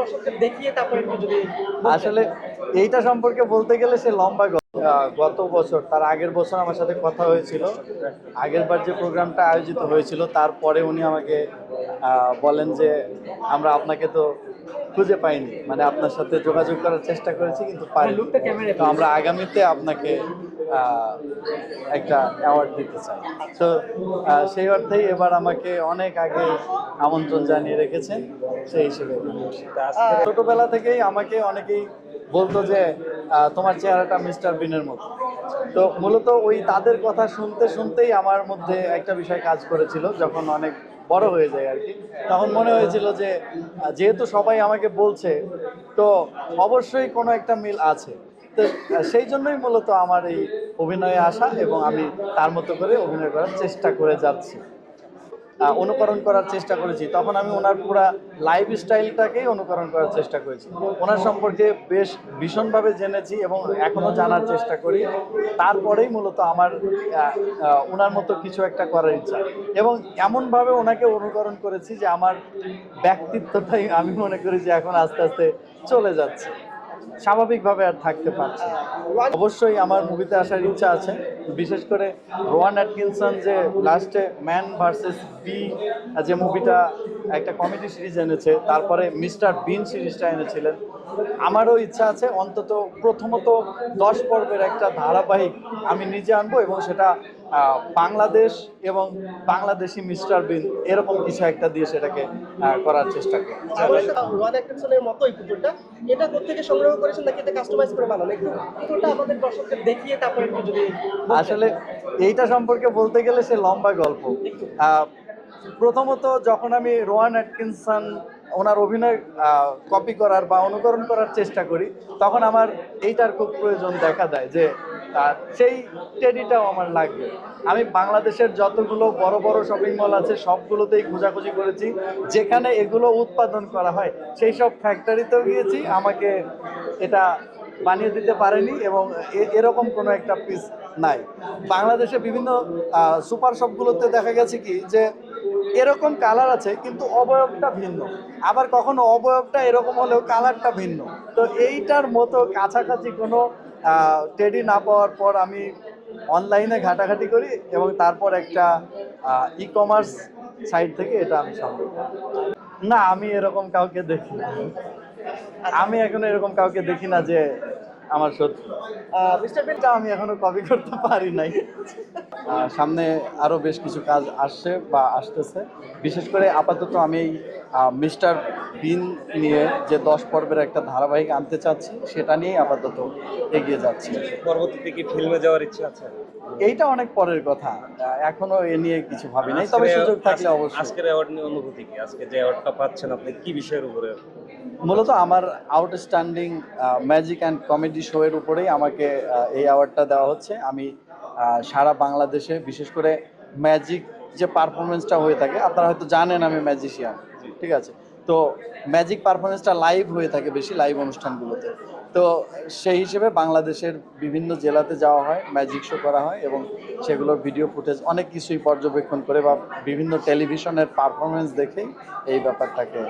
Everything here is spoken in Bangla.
দর্শকদের দেখিয়ে তারপর একটু যদি আসলে এইটা সম্পর্কে বলতে গেলে সে লম্বা গত বছর তার আগের বছর আমার সাথে কথা হয়েছিল। আগের বার যে প্রোগ্রামটা আয়োজিত হয়েছিল তারপরে উনি আমাকে বলেন যে আমরা আপনাকে তো খুঁজে পাইনি। মানে আপনার সাথে যোগাযোগ করার চেষ্টা করেছি কিন্তু পাইনি। তো আমরা আগামীতে আপনাকে একটা অ্যাওয়ার্ড দিতে চাই। তো সেই অর্থেই এবার আমাকে অনেক আগে আমন্ত্রণ জানিয়ে রেখেছেন, সেই হিসেবে। ছোটবেলা থেকেই আমাকে অনেকেই বলতো যে তোমার চেহারাটা মিস্টার বিনের মতো। তো মূলত ওই তাদের কথা শুনতে শুনতেই আমার মধ্যে একটা বিষয় কাজ করেছিল, যখন অনেক বড় হয়ে যায় আর কি। তখন মনে হয়েছিল যে যেহেতু সবাই আমাকে বলছে, তো অবশ্যই কোনো একটা মিল আছে। তো সেই জন্যই মূলত আমার এই অভিনয়ে আসা এবং আমি তার মতো করে অভিনয় করার চেষ্টা করে যাচ্ছি। অনুকরণ করার চেষ্টা করেছি। তখন আমি ওনার পুরা লাইফ স্টাইলটাকেই অনুকরণ করার চেষ্টা করেছি। ওনার সম্পর্কে বেশ ভীষণভাবে জেনেছি এবং এখনও জানার চেষ্টা করি। তারপরেই মূলত আমার ওনার মতো কিছু একটা করার ইচ্ছা। এবং এমনভাবে ওনাকে অনুকরণ করেছি যে আমার ব্যক্তিত্বটাই আমি মনে করি যে এখন আস্তে আস্তে চলে যাচ্ছে। স্বাভাবিকভাবে আর থাকতে পারছি অবশ্যই আমার মুভিতে আসার ইচ্ছা আছে। বিশেষ করে রোয়ান অ্যাটকিনসন যে লাস্টে ম্যান ভার্সেস বি যে মুভিটা একটা কমেডি সিরিজ এনেছে, তারপরে মিস্টার বিন সিরিজটা এনেছিলেন, আমারও ইচ্ছা আছে অন্তত প্রথমত দশ পর্বের একটা ধারাবাহিক আমি নিজে আনব এবং সেটা বাংলাদেশ এবং বাংলাদেশি মিস্টার বিন এরকম কিছু একটা দিয়ে সেটাকে করার চেষ্টা করি। রোয়ান অ্যাটকিনসনের মতোই পুতুলটা। এটা কোথেকে সংগ্রহ করেছেন নাকি এটা কাস্টমাইজ করে বানানো? একটু পুতুলটা আমাদের দর্শকদের দেখিয়ে তারপর একটু যদি আসলে এইটা সম্পর্কে বলতে গেলে সে লম্বা গল্প। আহ, প্রথমত যখন আমি রোয়ান অ্যাটকিনসন ওনার অভিনয় কপি করার বা অনুকরণ করার চেষ্টা করি তখন আমার এইটার খুব প্রয়োজন দেখা দেয় যে আহ, সেই টেডিটাও আমার লাগবে। আমি বাংলাদেশের যতগুলো বড় বড় শপিং মল আছে সবগুলোতেই খোঁজাখুঁজি করেছি। যেখানে এগুলো উৎপাদন করা হয় সেই সব ফ্যাক্টরিতেও গিয়েছি। আমাকে এটা বানিয়ে দিতে পারেনি এবং এরকম কোনো একটা পিস নাই। বাংলাদেশে বিভিন্ন সুপার শপগুলোতে দেখা গেছে কি যে এরকম কালার আছে কিন্তু অবয়বটা ভিন্ন। আবার কখনো অবয়বটা এরকম হলেও কালারটা ভিন্ন। তো এইটার মতো কাছাকাছি কোনো টেডি না পাওয়ার পর আমি অনলাইনে ঘাটাঘাটি করি এবং তারপর একটা ই কমার্স সাইট থেকে এটা আমি করি। না, আমি এরকম কাউকে দেখি আমি এখন এরকম কাউকে দেখি না যে আমার সত্যি। মিস্টার বিন আমি এখনও কপি করতে পারি নাই। আহ, সামনে আরও বেশ কিছু কাজ আসছে বা আসতেছে। বিশেষ করে আপাতত আমি এই মিস্টার বিন নিয়ে যে দশ পর্বের একটা ধারাবাহিক আনতে চাচ্ছি সেটা নিয়েই আপাতত এগিয়ে যাচ্ছি। পরবর্তীতে কি ফিল্মে যাওয়ার ইচ্ছা আছে? এইটা অনেক পরের কথা। আহ, এখনও এ নিয়ে কিছু ভাবি নাই তবে সুযোগ থাকলে অবশ্যই। আজকের অ্যাওয়ার্ড নিয়ে অনুভূতি কি? আজকে যে অ্যাওয়ার্ডটা পাচ্ছেন আপনি কি বিষয়ের উপরে? মূলত আমার outstanding magic and comedy show এর উপরেই আমাকে এই অ্যাওয়ার্ডটা দেওয়া হচ্ছে। আমি সারা বাংলাদেশে, বিশেষ করে ম্যাজিক যে পারফরমেন্সটা হয়ে থাকে, আপনারা হয়তো জানেন আমি ম্যাজিশিয়ান ঠিক আছে? তো ম্যাজিক পারফরমেন্সটা লাইভ হয়ে থাকে বেশি লাইভ অনুষ্ঠানগুলোতে। তো সেই হিসেবে বাংলাদেশের বিভিন্ন জেলাতে যাওয়া হয় ম্যাজিক শো করা হয় এবং সেগুলোর ভিডিও ফুটেজ অনেক কিছুই পর্যবেক্ষণ করে বা বিভিন্ন টেলিভিশনের পারফরমেন্স দেখেই এই ব্যাপারটাকে